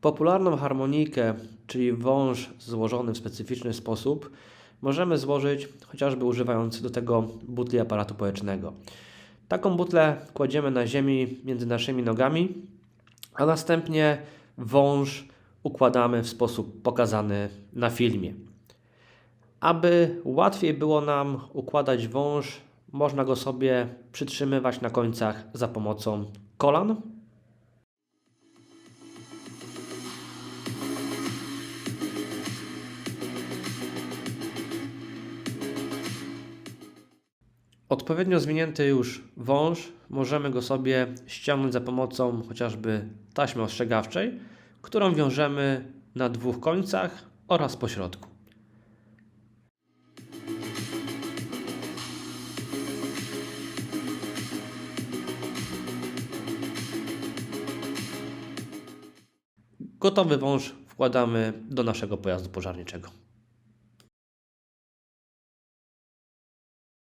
Popularną harmonijkę, czyli wąż złożony w specyficzny sposób, możemy złożyć chociażby używając do tego butli aparatu połecznego. Taką butlę kładziemy na ziemi między naszymi nogami, a następnie wąż układamy w sposób pokazany na filmie. Aby łatwiej było nam układać wąż, można go sobie przytrzymywać na końcach za pomocą kolan Odpowiednio zwinięty już wąż możemy go sobie ściągnąć za pomocą chociażby taśmy ostrzegawczej, którą wiążemy na dwóch końcach oraz po środku. Gotowy wąż wkładamy do naszego pojazdu pożarniczego.